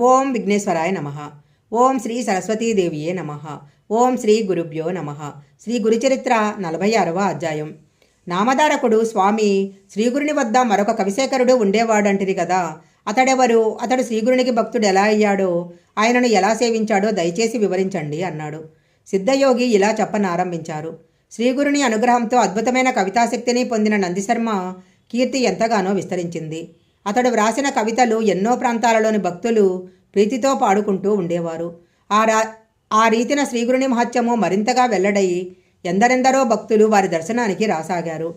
ఓం విఘ్నేశ్వరాయ నమ. ఓం శ్రీ సరస్వతీదేవియే నమ. ఓం శ్రీ గురుభ్యో నమ. శ్రీ గురుచరిత్ర నలభై ఆరవ అధ్యాయం. నామధారకుడు స్వామి శ్రీగురుని వద్ద మరొక కవిశేఖరుడు ఉండేవాడంటిరి కదా. అతడెవరు? అతడు శ్రీగురునికి భక్తుడు ఎలా అయ్యాడో? ఆయనను ఎలా సేవించాడో దయచేసి వివరించండి అన్నాడు. సిద్ధయోగి ఇలా చెప్పనారంభించారు. శ్రీగురుని అనుగ్రహంతో అద్భుతమైన కవితాశక్తిని పొందిన నందిశర్మ కీర్తి ఎంతగానో విస్తరించింది. అతడు వ్రాసిన కవితలు ఎన్నో ప్రాంతాలలోని భక్తులు ప్రీతితో పాడుకుంటూ ఉండేవారు. ఆ రా ఆ రీతిన శ్రీగురుని మహత్యము మరింతగా వెల్లడై ఎందరెందరో భక్తులు వారి దర్శనానికి రాసాగారు.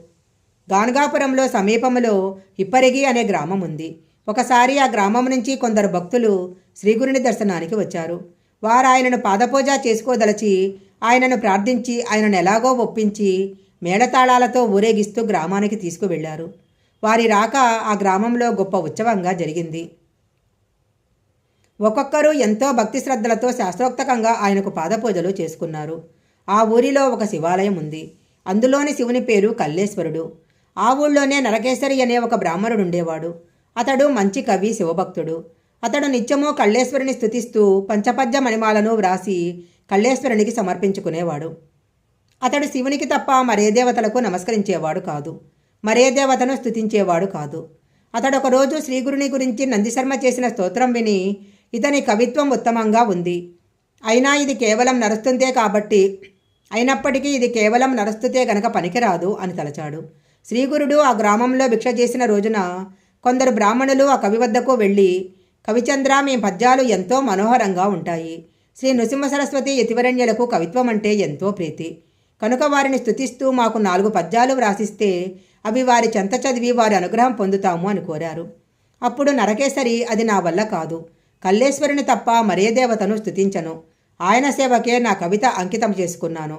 గాన్గాపురంలో సమీపంలో ఇప్పరిగి అనే గ్రామం ఉంది. ఒకసారి ఆ గ్రామం నుంచి కొందరు భక్తులు శ్రీగురుని దర్శనానికి వచ్చారు. వారు ఆయనను పాదపూజ చేసుకోదలచి ఆయనను ప్రార్థించి ఆయనను ఎలాగో ఒప్పించి మేళతాళాలతో ఊరేగిస్తూ గ్రామానికి తీసుకువెళ్ళారు వారి రాక ఆ గ్రామంలో గొప్ప ఉత్సవంగా జరిగింది. ఒక్కొక్కరు ఎంతో భక్తి శ్రద్ధలతో శాస్త్రోక్తకంగా ఆయనకు పాదపూజలు చేసుకున్నారు. ఆ ఊరిలో ఒక శివాలయం ఉంది. అందులోని శివుని పేరు కల్లేశ్వరుడు. ఆ ఊళ్ళోనే నరకేశ్వరి అనే ఒక బ్రాహ్మణుడు ఉండేవాడు. అతడు మంచి కవి శివభక్తుడు. అతడు నిత్యము కళ్ళేశ్వరుని స్థుతిస్తూ పంచపద్య మణిమాలను వ్రాసి కళ్ళేశ్వరునికి సమర్పించుకునేవాడు. అతడు శివునికి తప్ప మరే దేవతలకు నమస్కరించేవాడు కాదు. మరే దేవతను స్థుతించేవాడు కాదు. అతడు ఒకరోజు శ్రీగురుని గురించి నందిశర్మ చేసిన స్తోత్రం విని ఇతని కవిత్వం ఉత్తమంగా ఉంది. అయినా ఇది కేవలం నరుస్తుందే కాబట్టి అయినప్పటికీ ఇది కేవలం నరస్తుతే గనక పనికిరాదు అని తలచాడు. శ్రీగురుడు ఆ గ్రామంలో భిక్ష చేసిన రోజున కొందరు బ్రాహ్మణులు ఆ కవి వద్దకు వెళ్ళి కవిచంద్ర మీ పద్యాలు ఎంతో మనోహరంగా ఉంటాయి. శ్రీ నృసింహ సరస్వతి యతివరణ్యులకు కవిత్వం అంటే ఎంతో ప్రీతి. కనుక వారిని స్థుతిస్తూ మాకు నాలుగు పద్యాలు వ్రాసిస్తే అవి వారి చెంత చదివి వారి అనుగ్రహం పొందుతాము అని కోరారు. అప్పుడు నరకేసరి అది నా వల్ల కాదు. కల్లేశ్వరుని తప్ప మరే దేవతను స్థుతించను ఆయన సేవకే నా కవిత అంకితం చేసుకున్నాను.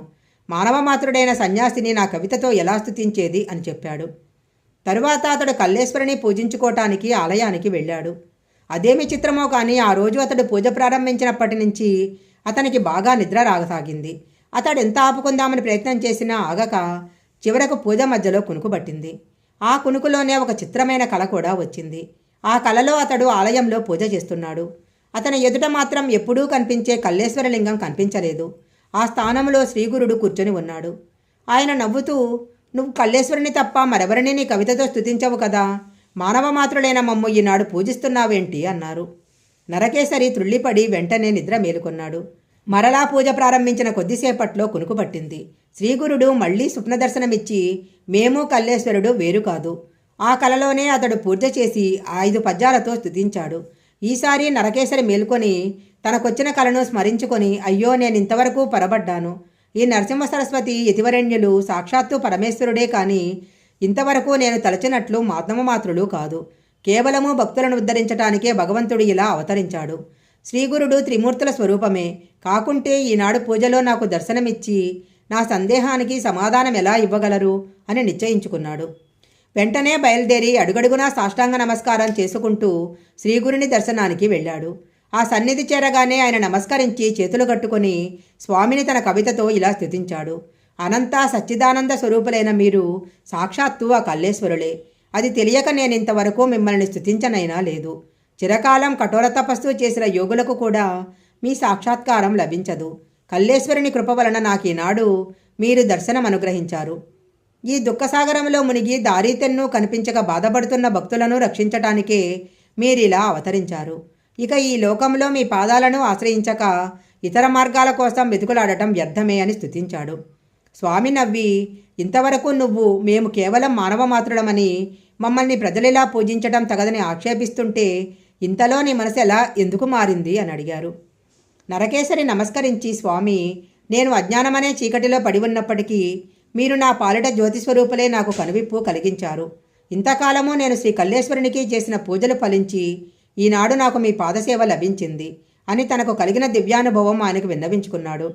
మానవమాత్రుడైన సన్యాసిని నా కవితతో ఎలా స్థుతించేది అని చెప్పాడు. తరువాత అతడు కల్లేశ్వరిని పూజించుకోవటానికి ఆలయానికి వెళ్ళాడు. అదేమి చిత్రమో కానీ ఆ రోజు అతడు పూజ ప్రారంభించినప్పటి నుంచి అతనికి బాగా నిద్ర రాగసాగింది అతడు ఎంత ఆపుకుందామని ప్రయత్నం చేసినా ఆగక చివరకు పూజ మధ్యలో కునుకుబట్టింది. ఆ కునుకులోనే ఒక చిత్రమైన కళ కూడా వచ్చింది. ఆ కళలో అతడు ఆలయంలో పూజ చేస్తున్నాడు. అతని ఎదుట మాత్రం ఎప్పుడూ కనిపించే కల్లేశ్వరలింగం కనిపించలేదు. ఆ స్థానంలో శ్రీగురుడు కూర్చొని ఉన్నాడు. ఆయన నవ్వుతూ నువ్వు కల్లేశ్వరుని తప్ప మరెవరిని నీ కవితతో స్థుతించవు కదా? మానవ మాత్రుడైన మమ్ము ఈనాడు పూజిస్తున్నావేంటి? అన్నారు. నరకేసరి త్రుళ్ళిపడి వెంటనే నిద్ర మేలుకొన్నాడు. మరలా పూజ ప్రారంభించిన కొద్దిసేపట్లో కునుకుపట్టింది. శ్రీగురుడు మళ్ళీ స్వప్నదర్శనమిచ్చి మేము కల్లేశ్వరుడు వేరు కాదు. ఆ కలలోనే అతడు పూజ చేసి ఐదు పద్యాలతో స్తుతించాడు. ఈసారి నరకేశ్వరి మేల్కొని తనకొచ్చిన కలను స్మరించుకొని అయ్యో నేను ఇంతవరకు పరబడ్డాను. ఈ నరసింహ సరస్వతి యతివరణ్యులు సాక్షాత్తు పరమేశ్వరుడే కాని ఇంతవరకు నేను తలచినట్లు మాత్రలు కాదు. కేవలము భక్తులను ఉద్ధరించటానికే భగవంతుడు ఇలా అవతరించాడు. శ్రీగురుడు త్రిమూర్తుల స్వరూపమే. కాకుంటే ఈనాడు పూజలో నాకు దర్శనమిచ్చి నా సందేహానికి సమాధానం ఎలా ఇవ్వగలరు? అని నిశ్చయించుకున్నాడు. వెంటనే బయలుదేరి అడుగడుగునా సాష్టాంగ నమస్కారం చేసుకుంటూ శ్రీగురుని దర్శనానికి వెళ్ళాడు. ఆ సన్నిధి చేరగానే ఆయన నమస్కరించి చేతులు కట్టుకొని స్వామిని తన కవితతో ఇలా స్థుతించాడు. అనంత సచ్చిదానంద స్వరూపులైన మీరు సాక్షాత్తు ఆ కల్లేశ్వరులే. అది తెలియక నేను ఇంతవరకు మిమ్మల్ని స్థుతించనైనా లేదు. చిరకాలం కఠోర తపస్సు చేసిన యోగులకు కూడా మీ సాక్షాత్కారం లభించదు. కల్లేశ్వరుని కృప వలన నాకు ఈనాడు మీరు దర్శనం అనుగ్రహించారు. ఈ దుఃఖసాగరంలో మునిగి దారీతెన్ను కనిపించక బాధపడుతున్న భక్తులను రక్షించటానికే మీరిలా అవతరించారు. ఇక ఈ లోకంలో మీ పాదాలను ఆశ్రయించక ఇతర మార్గాల కోసం వెతుకులాడటం వ్యర్థమే అని స్తుతించాడు. స్వామి నవ్వి ఇంతవరకు నువ్వు మేము కేవలం మానవ మాత్రుడమని మమ్మల్ని ప్రజలిలా పూజించడం తగదని ఆక్షేపిస్తుంటే ఇంతలో నీ మనసు ఎలా ఎందుకు మారింది? అని అడిగారు. నరకేశరి నమస్కరించి స్వామి నేను అజ్ఞానమనే చీకటిలో పడి ఉన్నప్పటికీ మీరు నా పాలిట జ్యోతిస్వరూపులే నాకు కనువిప్పు కలిగించారు. ఇంతకాలము నేను శ్రీ కల్లేశ్వరునికి చేసిన పూజలు ఫలించి ఈనాడు నాకు మీ పాదసేవ లభించింది అని తనకు కలిగిన దివ్యానుభవం ఆయనకు విన్నవించుకున్నాడు.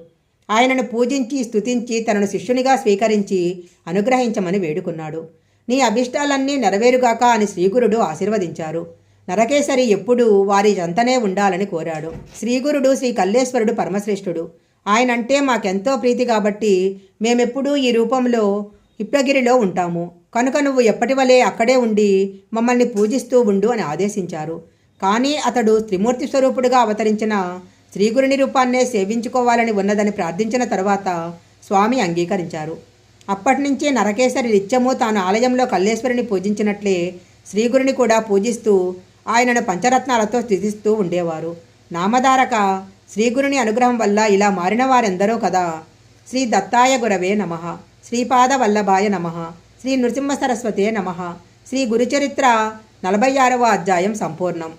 ఆయనను పూజించి స్తుతించి తనను శిష్యునిగా స్వీకరించి అనుగ్రహించమని వేడుకున్నాడు. నీ అభిష్టాలన్నీ నెరవేరుగాక అని శ్రీగురుడు ఆశీర్వదించారు. నరకేశరి ఎప్పుడూ వారి జంతనే ఉండాలని కోరాడు. శ్రీగురుడు శ్రీ కల్లేశ్వరుడు పరమశ్రేష్ఠుడు. ఆయనంటే మాకెంతో ప్రీతి కాబట్టి మేమెప్పుడూ ఈ రూపంలో ఇప్పగిరిలో ఉంటాము. కనుక నువ్వు ఎప్పటి వలె అక్కడే ఉండి మమ్మల్ని పూజిస్తూ ఉండు అని ఆదేశించారు. కానీ అతడు త్రిమూర్తి స్వరూపుడుగా అవతరించిన శ్రీగురుని రూపాన్నే సేవించుకోవాలని ఉన్నదని ప్రార్థించిన తర్వాత స్వామి అంగీకరించారు. అప్పటి నుంచి నరకేశ్వరి నిత్యము తాను ఆలయంలో కల్లేశ్వరిని పూజించినట్లే శ్రీగురుని కూడా పూజిస్తూ ఆయనను పంచరత్నాలతో స్థితిస్తూ ఉండేవారు. నామధారక శ్రీగురుని అనుగ్రహం వల్ల ఇలా మారిన వారెందరో కదా! శ్రీ దత్తాయ గురవే నమ. శ్రీపాద వల్లభాయ నమ. శ్రీ నృసింహ సరస్వతే నమ. శ్రీ గురుచరిత్ర నలభై ఆరవ అధ్యాయం సంపూర్ణం.